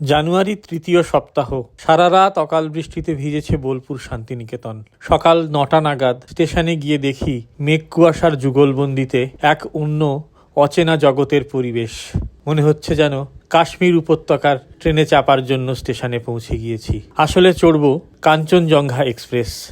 জানুয়ারি তৃতীয় সপ্তাহ। সারা রাত অকাল বৃষ্টিতে ভিজেছে বোলপুর শান্তিনিকেতন। সকাল নটা নাগাদ স্টেশনে গিয়ে দেখি মেঘ কুয়াশার যুগলবন্দিতে এক অন্য অচেনা জগতের পরিবেশ। মনে হচ্ছে যেন কাশ্মীর উপত্যকার ট্রেনে চাপার জন্য স্টেশনে পৌঁছে গিয়েছি। আসলে চড়ব কাঞ্চনজঙ্ঘা এক্সপ্রেস।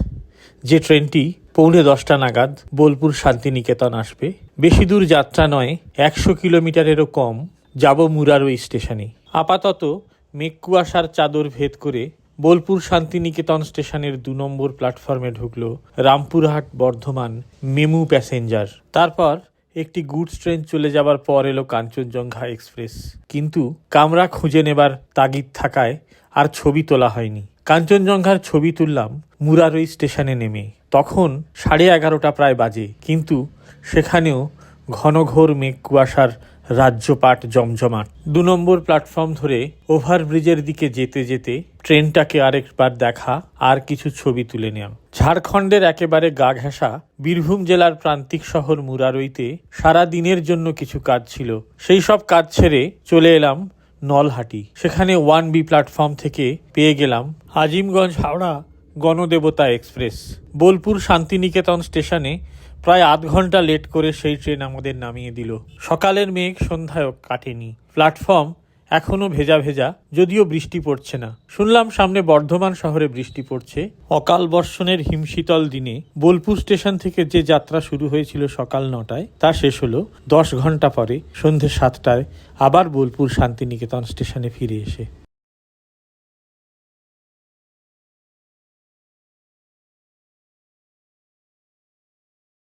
যে ট্রেনটি পৌনে দশটা নাগাদ বোলপুর শান্তিনিকেতন আসবে। বেশি দূর যাত্রা নয়, একশো কিলোমিটারেরও কম যাব মুরারই স্টেশনে। আপাতত মেঘ কুয়াশার চাদর ভেদ করে বোলপুর শান্তিনিকেতন স্টেশনের দু নম্বর প্ল্যাটফর্মে ঢুকল রামপুরহাট বর্ধমান মেমু প্যাসেঞ্জার। তারপর একটি গুডস ট্রেন চলে যাবার পর এলো কাঞ্চনজঙ্ঘা এক্সপ্রেস। কিন্তু কামরা খুঁজে নেবার তাগিদ থাকায় আর ছবি তোলা হয়নি। কাঞ্চনজঙ্ঘার ছবি তুললাম মুরারই স্টেশনে নেমে। তখন সাড়ে এগারোটা প্রায় বাজে। কিন্তু সেখানেও ঘনঘোর মেঘ কুয়াশার রাজ্যপাট জমজমাট। দু নম্বর প্ল্যাটফর্ম ধরে ওভারব্রিজের দিকে যেতে যেতে ট্রেনটাকে আরেকবার দেখা, আর কিছু ছবি তুলে নেওয়া। ঝাড়খণ্ডের একেবারে গা ঘেঁষা বীরভূম জেলার প্রান্তিক শহর মুরারইতে সারা দিনের জন্য কিছু কাজ ছিল। সেই সব কাজ ছেড়ে চলে এলাম নলহাটি। সেখানে ওয়ান বি প্ল্যাটফর্ম থেকে পেয়ে গেলাম আজিমগঞ্জ হাওড়া গণদেবতা এক্সপ্রেস। বোলপুর শান্তিনিকেতন স্টেশনে প্রায় আধ ঘণ্টা লেট করে সেই ট্রেন আমাদের নামিয়ে দিল। সকালের মেঘ সন্ধ্যায় কাটেনি। প্ল্যাটফর্ম এখনও ভেজা ভেজা, যদিও বৃষ্টি পড়ছে না। শুনলাম সামনে বর্ধমান শহরে বৃষ্টি পড়ছে। অকাল বর্ষণের হিমশীতল দিনে বোলপুর স্টেশন থেকে যে যাত্রা শুরু হয়েছিল সকাল নটায়, তা শেষ হলো দশ ঘণ্টা পরে সন্ধে সাতটায় আবার বোলপুর শান্তিনিকেতন স্টেশনে ফিরে এসে।